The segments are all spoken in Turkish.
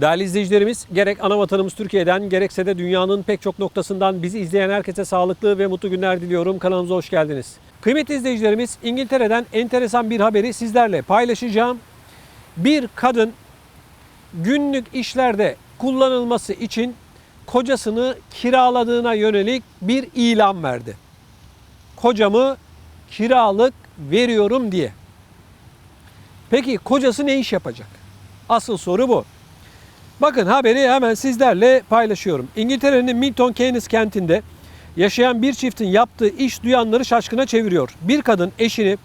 Değerli izleyicilerimiz, gerek ana vatanımız Türkiye'den gerekse de dünyanın pek çok noktasından bizi izleyen herkese sağlıklı ve mutlu günler diliyorum. Kanalımıza hoş geldiniz. Kıymetli izleyicilerimiz, İngiltere'den enteresan bir haberi sizlerle paylaşacağım. Bir kadın günlük işlerde kullanılması için kocasını kiraladığına yönelik bir ilan verdi. Kocamı kiralık veriyorum diye. Peki kocası ne iş yapacak? Asıl soru bu. Bakın haberi hemen sizlerle paylaşıyorum. İngiltere'nin Milton Keynes kentinde yaşayan bir çiftin yaptığı iş duyanları şaşkına çeviriyor. Bir kadın eşini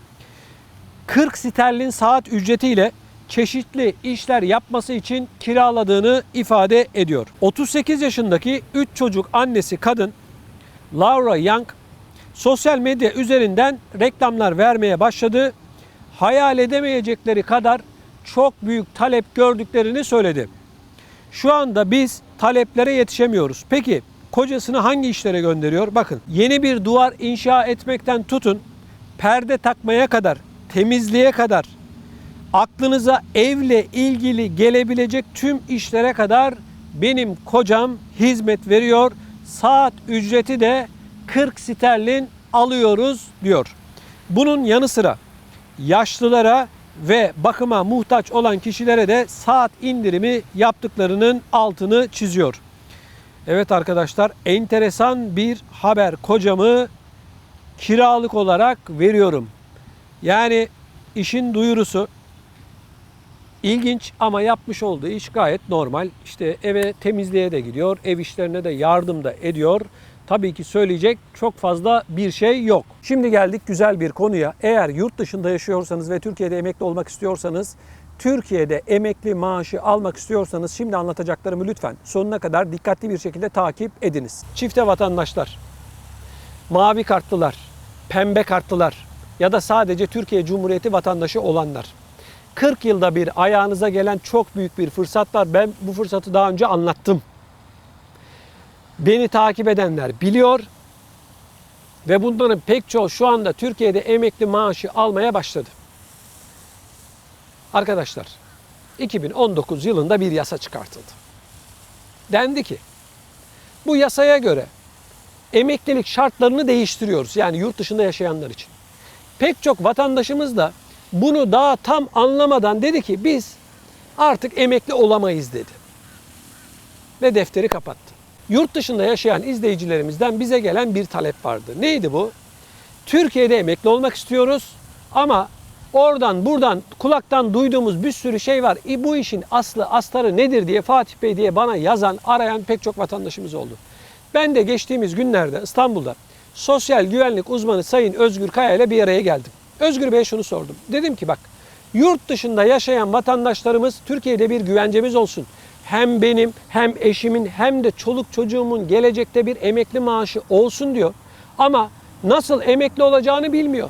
40 sterlin saat ücretiyle çeşitli işler yapması için kiraladığını ifade ediyor. 38 yaşındaki 3 çocuk annesi kadın Laura Young sosyal medya üzerinden reklamlar vermeye başladı. Hayal edemeyecekleri kadar çok büyük talep gördüklerini söyledi. Şu anda biz taleplere yetişemiyoruz. Peki kocasını hangi işlere gönderiyor? Bakın yeni bir duvar inşa etmekten tutun perde takmaya kadar, temizliğe kadar aklınıza evle ilgili gelebilecek tüm işlere kadar benim kocam hizmet veriyor. Saat ücreti de 40 sterlin alıyoruz diyor. Bunun yanı sıra yaşlılara ve bakıma muhtaç olan kişilere de saat indirimi yaptıklarının altını çiziyor. Evet arkadaşlar enteresan bir haber kocamı kiralık olarak veriyorum. Yani işin duyurusu ilginç ama yapmış olduğu iş gayet normal. İşte eve temizliğe de gidiyor, ev işlerine de yardım da ediyor. Tabii ki söyleyecek çok fazla bir şey yok. Şimdi geldik güzel bir konuya. Eğer yurt dışında yaşıyorsanız ve Türkiye'de emekli olmak istiyorsanız, Türkiye'de emekli maaşı almak istiyorsanız şimdi anlatacaklarımı lütfen sonuna kadar dikkatli bir şekilde takip ediniz. Çifte vatandaşlar, mavi kartlılar, pembe kartlılar ya da sadece Türkiye Cumhuriyeti vatandaşı olanlar. 40 yılda bir ayağınıza gelen çok büyük bir fırsat var. Ben bu fırsatı daha önce anlattım. Beni takip edenler biliyor ve bunların pek çoğu şu anda Türkiye'de emekli maaşı almaya başladı. Arkadaşlar 2019 yılında bir yasa çıkartıldı. Dendi ki bu yasaya göre emeklilik şartlarını değiştiriyoruz. Yani yurt dışında yaşayanlar için. Pek çok vatandaşımız da bunu daha tam anlamadan dedi ki biz artık emekli olamayız dedi. Ve defteri kapattı. Yurt dışında yaşayan izleyicilerimizden bize gelen bir talep vardı. Neydi bu? Türkiye'de emekli olmak istiyoruz ama oradan buradan kulaktan duyduğumuz bir sürü şey var. E bu işin aslı astarı nedir diye Fatih Bey diye bana yazan, arayan pek çok vatandaşımız oldu. Ben de geçtiğimiz günlerde İstanbul'da sosyal güvenlik uzmanı Sayın Özgür Kaya ile bir araya geldim. Özgür Bey'e şunu sordum. Dedim ki bak yurt dışında yaşayan vatandaşlarımız Türkiye'de bir güvencemiz olsun. Hem benim hem eşimin hem de çoluk çocuğumun gelecekte bir emekli maaşı olsun diyor. Ama nasıl emekli olacağını bilmiyor.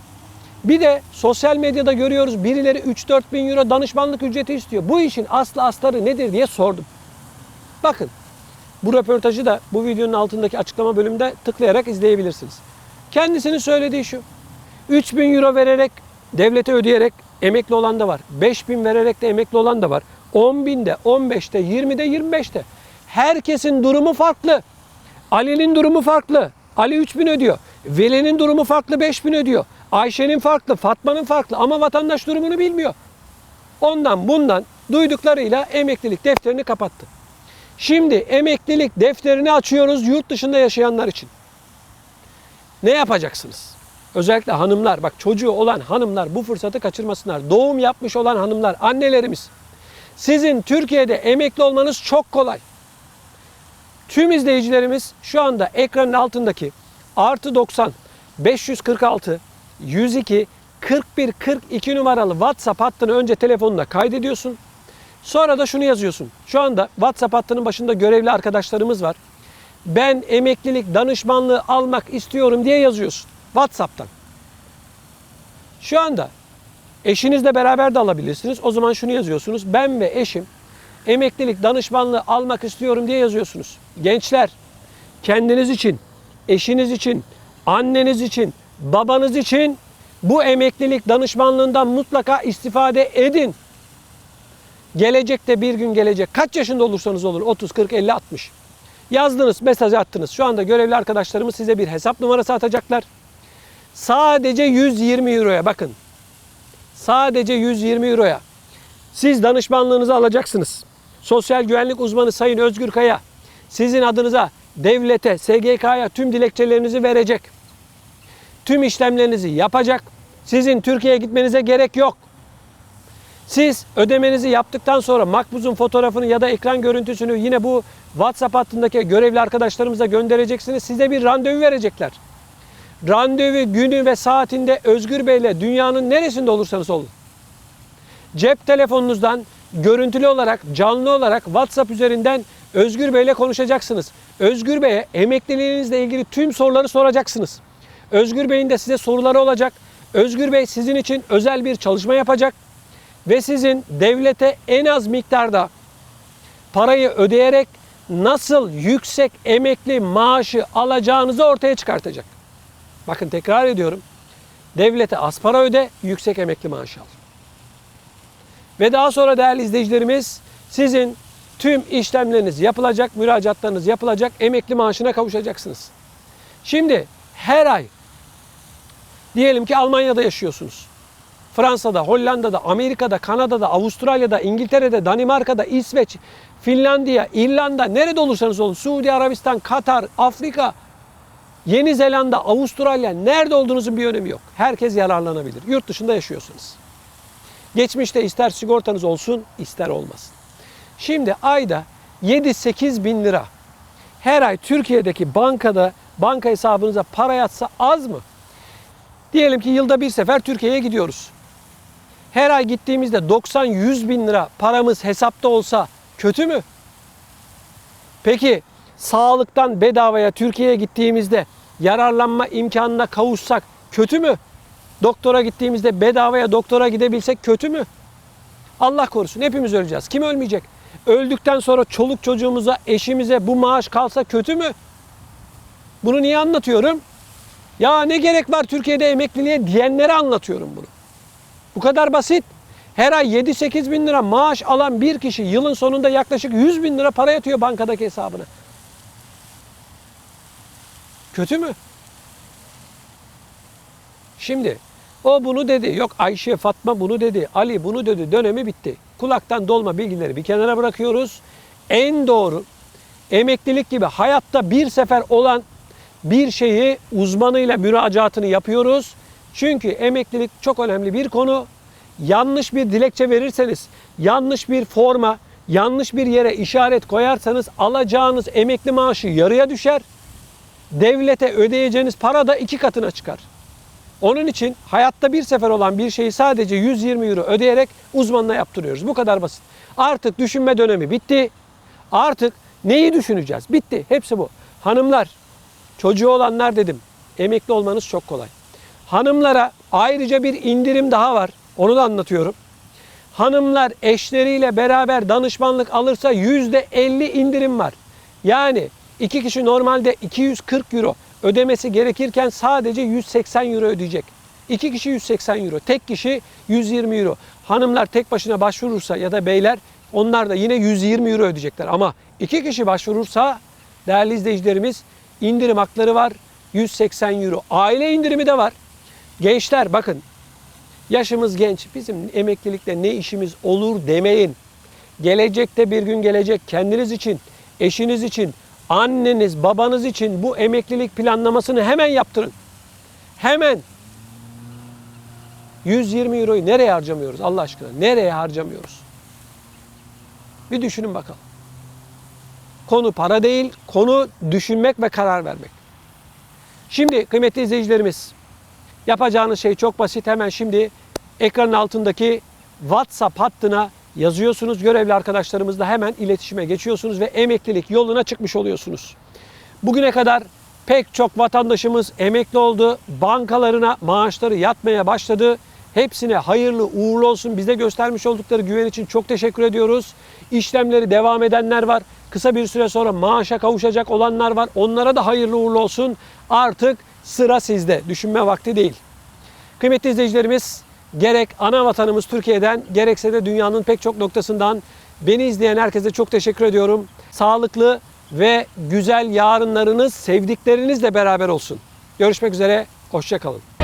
Bir de sosyal medyada görüyoruz birileri 3-4 bin euro danışmanlık ücreti istiyor. Bu işin aslı astarı nedir diye sordum. Bakın bu röportajı da bu videonun altındaki açıklama bölümünde tıklayarak izleyebilirsiniz. Kendisinin söylediği şu. 3 bin euro vererek devlete ödeyerek emekli olan da var. 5 bin vererek de emekli olan da var. 10 binde, 15'te, 20'de, 25'te. Herkesin durumu farklı. Ali'nin durumu farklı. Ali 3 bin ödüyor. Veli'nin durumu farklı 5 bin ödüyor. Ayşe'nin farklı, Fatma'nın farklı ama vatandaş durumunu bilmiyor. Ondan bundan duyduklarıyla emeklilik defterini kapattı. Şimdi emeklilik defterini açıyoruz yurt dışında yaşayanlar için. Ne yapacaksınız? Özellikle hanımlar, bak çocuğu olan hanımlar bu fırsatı kaçırmasınlar. Doğum yapmış olan hanımlar, annelerimiz. Sizin Türkiye'de emekli olmanız çok kolay. Tüm izleyicilerimiz şu anda ekranın altındaki artı 90 546 102 41 42 numaralı WhatsApp hattını önce telefonuna kaydediyorsun. Sonra da şunu yazıyorsun. Şu anda WhatsApp hattının başında görevli arkadaşlarımız var. Ben emeklilik danışmanlığı almak istiyorum diye yazıyorsun WhatsApp'tan. Şu anda eşinizle beraber de alabilirsiniz. O zaman şunu yazıyorsunuz. Ben ve eşim emeklilik danışmanlığı almak istiyorum diye yazıyorsunuz. Gençler kendiniz için, eşiniz için, anneniz için, babanız için Bu emeklilik danışmanlığından mutlaka istifade edin. Gelecekte bir gün gelecek. Kaç yaşında olursanız olun 30, 40, 50, 60. Yazdınız, mesaj attınız. Şu anda görevli arkadaşlarımız size bir hesap numarası atacaklar. Sadece 120 euroya bakın. Sadece 120 euroya. Siz danışmanlığınızı alacaksınız. Sosyal güvenlik uzmanı Sayın Özgür Kaya sizin adınıza devlete, SGK'ya tüm dilekçelerinizi verecek. Tüm işlemlerinizi yapacak. Sizin Türkiye'ye gitmenize gerek yok. Siz ödemenizi yaptıktan sonra makbuzun fotoğrafını ya da ekran görüntüsünü yine bu WhatsApp hattındaki görevli arkadaşlarımıza göndereceksiniz. Size bir randevu verecekler. Randevu günü ve saatinde Özgür Bey'le dünyanın neresinde olursanız olun. Cep telefonunuzdan görüntülü olarak, canlı olarak WhatsApp üzerinden Özgür Bey'le konuşacaksınız. Özgür Bey'e emekliliğinizle ilgili tüm soruları soracaksınız. Özgür Bey'in de size soruları olacak. Özgür Bey sizin için özel bir çalışma yapacak ve sizin devlete en az miktarda parayı ödeyerek nasıl yüksek emekli maaşı alacağınızı ortaya çıkartacak. Bakın tekrar ediyorum. Devlete az para öde, yüksek emekli maaşı al. Ve daha sonra değerli izleyicilerimiz sizin tüm işlemleriniz yapılacak, müracaatlarınız yapılacak, emekli maaşına kavuşacaksınız. Şimdi her ay diyelim ki Almanya'da yaşıyorsunuz. Fransa'da, Hollanda'da, Amerika'da, Kanada'da, Avustralya'da, İngiltere'de, Danimarka'da, İsveç, Finlandiya, İrlanda, nerede olursanız olun, Suudi Arabistan, Katar, Afrika, Yeni Zelanda, Avustralya, nerede olduğunuzun bir önemi yok. Herkes yararlanabilir. Yurt dışında yaşıyorsunuz. Geçmişte ister sigortanız olsun, ister olmasın. Şimdi ayda 7-8 bin lira her ay Türkiye'deki bankada, banka hesabınıza para yatsa az mı? Diyelim ki yılda bir sefer Türkiye'ye gidiyoruz. Her ay gittiğimizde 90-100 bin lira paramız hesapta olsa kötü mü? Peki sağlıktan bedavaya Türkiye'ye gittiğimizde yararlanma imkanına kavuşsak kötü mü? Doktora gittiğimizde bedavaya doktora gidebilsek kötü mü? Allah korusun hepimiz öleceğiz. Kim ölmeyecek? Öldükten sonra çoluk çocuğumuza, eşimize bu maaş kalsa kötü mü? Bunu niye anlatıyorum? Ya ne gerek var Türkiye'de emekliliğe diyenlere anlatıyorum bunu. Bu kadar basit. Her ay 7-8 bin lira maaş alan bir kişi yılın sonunda yaklaşık 100 bin lira para yatıyor bankadaki hesabına. Kötü mü? Şimdi o bunu dedi. Yok Ayşe, Fatma bunu dedi. Ali bunu dedi. Dönemi bitti. Kulaktan dolma bilgileri bir kenara bırakıyoruz. En doğru emeklilik gibi hayatta bir sefer olan bir şeyi uzmanıyla müracaatını yapıyoruz. Çünkü emeklilik çok önemli bir konu. Yanlış bir dilekçe verirseniz, yanlış bir forma, yanlış bir yere işaret koyarsanız alacağınız emekli maaşı yarıya düşer. Devlete ödeyeceğiniz para da iki katına çıkar. Onun için hayatta bir sefer olan bir şeyi sadece 120 euro ödeyerek uzmanına yaptırıyoruz. Bu kadar basit. Artık düşünme dönemi bitti. Artık neyi düşüneceğiz? Bitti. Hepsi bu. Hanımlar, çocuğu olanlar dedim. Emekli olmanız çok kolay. Hanımlara ayrıca bir indirim daha var. Onu da anlatıyorum. Hanımlar eşleriyle beraber danışmanlık alırsa %50 indirim var. Yani iki kişi normalde 240 euro ödemesi gerekirken sadece 180 euro ödeyecek. İki kişi 180 euro, tek kişi 120 euro. Hanımlar tek başına başvurursa ya da beyler onlar da yine 120 euro ödeyecekler. Ama iki kişi başvurursa değerli izleyicilerimiz indirim hakları var 180 euro. Aile indirimi de var. Gençler bakın yaşımız genç bizim emeklilikte ne işimiz olur demeyin. Gelecekte bir gün gelecek kendiniz için, eşiniz için, anneniz, babanız için bu emeklilik planlamasını hemen yaptırın. Hemen. 120 euroyu nereye harcamıyoruz Allah aşkına? Nereye harcamıyoruz? Bir düşünün bakalım. Konu para değil, konu düşünmek ve karar vermek. Şimdi kıymetli izleyicilerimiz, yapacağınız şey çok basit. Hemen şimdi ekranın altındaki WhatsApp hattına yazıyorsunuz. Görevli arkadaşlarımızla hemen iletişime geçiyorsunuz ve emeklilik yoluna çıkmış oluyorsunuz. Bugüne kadar pek çok vatandaşımız emekli oldu. Bankalarına maaşları yatmaya başladı. Hepsine hayırlı uğurlu olsun. Bize göstermiş oldukları güven için çok teşekkür ediyoruz. İşlemleri devam edenler var. Kısa bir süre sonra maaşa kavuşacak olanlar var. Onlara da hayırlı uğurlu olsun. Artık sıra sizde. Düşünme vakti değil. Kıymetli izleyicilerimiz gerek ana vatanımız Türkiye'den gerekse de dünyanın pek çok noktasından beni izleyen herkese çok teşekkür ediyorum. Sağlıklı ve güzel yarınlarınız sevdiklerinizle beraber olsun. Görüşmek üzere, hoşçakalın.